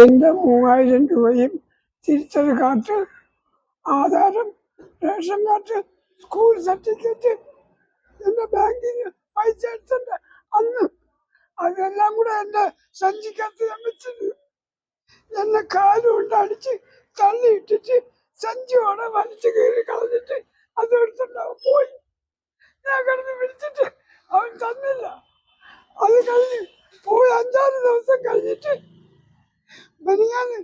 എന്റെ മൂവായിരം രൂപയും തിരിച്ചറി കാർഡ് ആധാരം റേഷൻ കാർഡ് സ്കൂൾ സർട്ടിഫിക്കറ്റ് എന്റെ ബാങ്കിന് പൈസ അന്ന് അതെല്ലാം കൂടെ എന്റെ സഞ്ചിക്കകത്ത് ഞാൻ വെച്ചത് എന്നെ കാലുകൊണ്ട് അടിച്ച് തള്ളിയിട്ടിട്ട് സഞ്ചിയോടെ വലിച്ചു കയറി കളഞ്ഞിട്ട് അത് എടുത്തിട്ട് പോയി. ഞാൻ കിടന്ന് വിളിച്ചിട്ട് അവൻ തന്നില്ല. അത് കഴിഞ്ഞ് പോയി അഞ്ചാറ് ദിവസം കഴിഞ്ഞിട്ട് മെനിയാന്ന്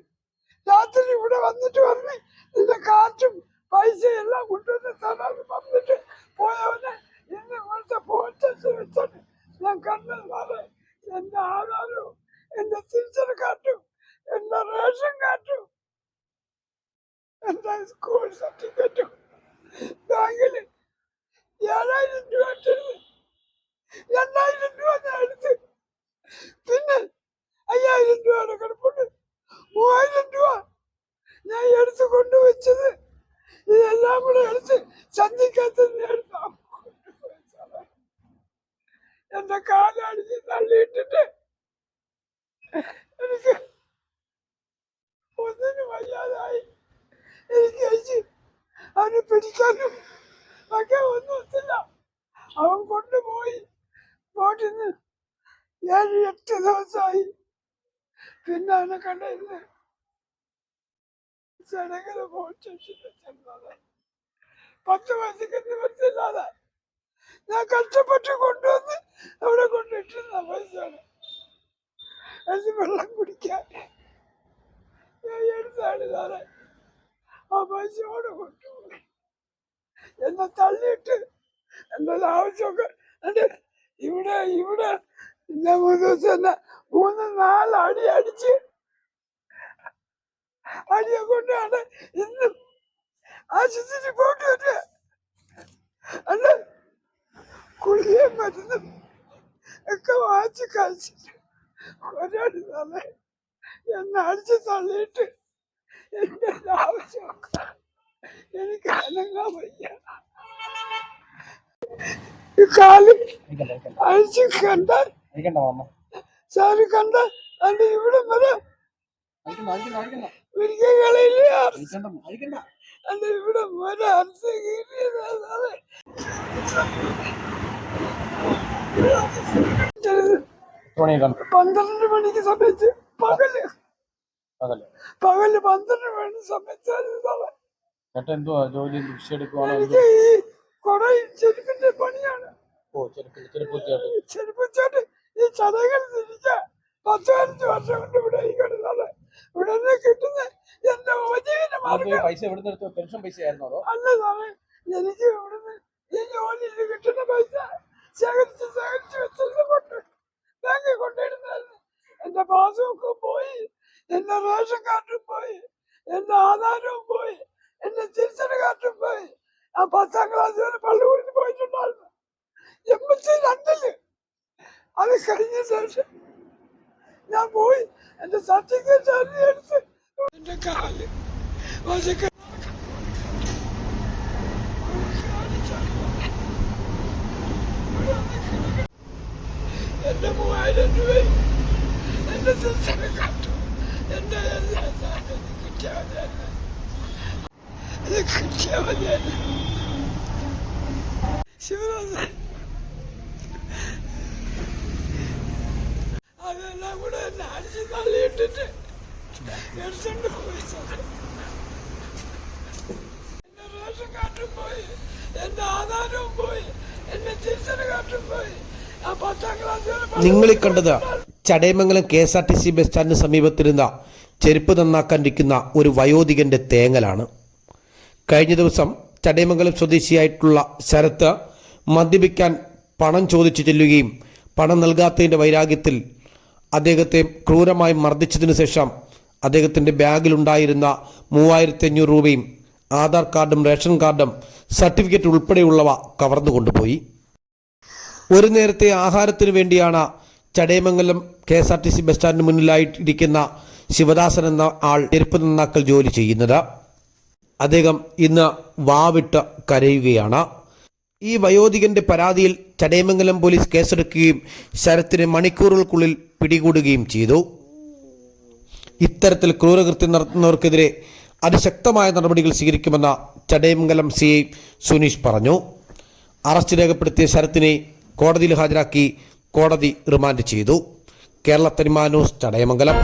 രാത്രി ഇവിടെ വന്നിട്ട് പറഞ്ഞ് നിന്റെ കാറ്റും പൈസ എല്ലാം കൊണ്ടുവന്ന് തരാന്ന് പറഞ്ഞിട്ട് പോയവനെ ഇന്ന് ഇവിടുത്തെ പോലീസ് സ്റ്റേഷൻ വെച്ചിട്ട് ഞാൻ കണ്ടത് സാറേ എന്റെ ആധാരവും എന്റെ തിരിച്ചറി കാറ്റും എന്റെ റേഷൻ കാറ്റും എന്റെ സ്കൂൾ സർട്ടിഫിക്കറ്റും ബാങ്കിൽ ഏഴായിരം രൂപ രണ്ടായിരം രൂപ ഞാൻ എടുത്ത്. പിന്നെ അയ്യായിരം രൂപയുടെ മൂവായിരം രൂപ ഞാൻ എടുത്ത് കൊണ്ടുവച്ചത് ഇതെല്ലാം കൂടെ എടുത്ത് സാറേ. എന്റെ കാലടിച്ച് തള്ളിയിട്ടിട്ട് എനിക്ക് ഒന്നിനും വയ്യാതായി. എനിക്ക് അയച്ച് അവനെ പിടിക്കാനും ഒക്കെ ഒന്നും ഒത്തില്ല. അവൻ കൊണ്ടുപോയി. ബോട്ടിന്ന് ഏഴ് എട്ട് ദിവസമായി ചടങ്ങര പോലീസ് സ്റ്റേഷനിൽ ചെന്നത്. പത്ത് പൈസക്ക് നിവർത്തില്ലാതെ ഞാൻ കഷ്ടപ്പെട്ട് കൊണ്ടുവന്ന് അവിടെ കൊണ്ടിട്ടിരുന്ന പൈസയാണ് അത് വെള്ളം കുടിക്കാൻ ഞാൻ എടുത്താണ് സാറേ ആ പൈസയോടെ കൊണ്ടുപോയി. എന്നെ തള്ളിയിട്ട് എന്തെല്ലാം ആവശ്യമൊക്കെ ഇവിടെ ഇവിടെ ഇന്ന മൂന്ന് നാല് അടി അടിച്ച്. അടിയെ കൊണ്ടാണ് ഇന്നും ആശുപത്രി പോയിട്ട് അല്ല കുളിയെ മരുന്നും ഒക്കെ വാങ്ങിച്ച് കഴിച്ചിട്ട് ഒരാടി തന്നെ എന്നെ അടിച്ച് തള്ളിയിട്ട് എന്റെ ആവശ്യമൊക്കെ എനിക്ക് അനങ്ങാൻ വയ്യ. കാൽ അഴിച്ച് കണ്ട അടിക്കണ്ട മാമ സാറ് കണ്ട അത് ഇവിടെ വരെ അത് ഇവിടെ വരെ അർച്ച കീറിയതാ സാറേ ചിലത് എത്ര മണി കണ്ടു പന്ത്രണ്ട് മണിക്ക് സമയത്ത് പകൽ. പകൽ. പന്ത്രണ്ട് മണി സമയത്ത് ചേട്ടൻ എന്തുവാ? ജോലി എനിക്ക് ഈ കൊടയും ചെരുപ്പിന്റെ പണിയാണ്. ഓ ചെരുപ്പ് ചെരുപ്പ് ചേട്ടൻ ചെരുപ്പിച്ചാട്ട് ഈ ചതകൾ തിരിച്ച് പത്ത് പതിനഞ്ച് വർഷം കൊണ്ട് ഇവിടെ ഇവിടെ നിന്ന് കിട്ടുന്ന എന്റെ ഉപജീവന മാർഗം. പൈസ പെൻഷൻ പൈസ ആയിരുന്നോ അല്ല സാറേ എനിക്ക് ഇവിടുന്ന് ഈ ജോലിയിൽ കിട്ടുന്ന പൈസ ശേഖരിച്ച് ശേഖരിച്ച് വെച്ചത് കൊണ്ട് ബാങ്കിൽ കൊണ്ടിരുന്നായിരുന്നു എന്റെ പാസ്ബുക്കും പോയി എന്റെ റേഷൻ കാർഡും പോയി എന്റെ ആധാരവും പോയി എന്റെ തിരിച്ചടി കാർഡും പോയി. ആ പത്താം ക്ലാസ് വരെ പള്ളിക്കൂടിന് അത് കഴിഞ്ഞ ശേഷം ഞാൻ പോയി എന്റെ സർട്ടിഫിക്കറ്റ് എടുത്ത് എന്റെ കാൽ വശക്ക എന്റെ മൂവായിരം രൂപയും എന്റെ സിസ്റ്ററെ കണ്ടു എന്റെ എല്ലാ സാധനവും കിട്ടിയാൽ മതിയല്ല അത് കിട്ടിയാൽ മതിയല്ല ശിവദാസൻ പോയി പോയി പോയി ആ നിങ്ങൾ ഈ കണ്ടത് Chadayamangalam K S R T C bus സ്റ്റാൻഡിന് സമീപത്തിരുന്ന ചെരുപ്പ് നന്നാക്കാനിരിക്കുന്ന ഒരു വയോധികന്റെ തേങ്ങലാണ്. കഴിഞ്ഞ ദിവസം ചടയമംഗലം സ്വദേശിയായിട്ടുള്ള ശരത്ത് മദ്യപിക്കാൻ പണം ചോദിച്ചു ചെല്ലുകയും പണം നൽകാത്തതിന്റെ വൈരാഗ്യത്തിൽ അദ്ദേഹത്തെ ക്രൂരമായി മർദ്ദിച്ചതിനു ശേഷം അദ്ദേഹത്തിന്റെ ബാഗിലുണ്ടായിരുന്ന മൂവായിരത്തി അഞ്ഞൂറ് രൂപയും ആധാർ കാർഡും റേഷൻ കാർഡും സർട്ടിഫിക്കറ്റ് ഉൾപ്പെടെയുള്ളവ കവർന്നു കൊണ്ടുപോയി. ഒരു നേരത്തെ ആഹാരത്തിനു വേണ്ടിയാണ് Chadayamangalam K S R T C bus സ്റ്റാൻഡിന് മുന്നിലായിട്ടിരിക്കുന്ന ശിവദാസൻ എന്ന ആൾ ചെരുപ്പ് നന്നാക്കൽ ജോലി ചെയ്യുന്നത്. അദ്ദേഹം ഇന്ന് വാവിട്ട് കരയുകയാണ്. ഈ വയോധികന്റെ പരാതിയിൽ ചടയമംഗലം പോലീസ് കേസെടുക്കുകയും ശരത്തിന് മണിക്കൂറുകൾക്കുള്ളിൽ പിടികൂടുകയും ചെയ്തു. ഇത്തരത്തിൽ ക്രൂരകൃത്യം നടത്തുന്നവർക്കെതിരെ അതിശക്തമായ നടപടികൾ സ്വീകരിക്കുമെന്ന ചടയമംഗലം സി ഐ സുനീഷ് പറഞ്ഞു. അറസ്റ്റ് രേഖപ്പെടുത്തിയ ശരത്തിനെ കോടതിയിൽ ഹാജരാക്കി കോടതി റിമാൻഡ് ചെയ്തു. കേരള തനിമാ ന്യൂസ് ചടയമംഗലം.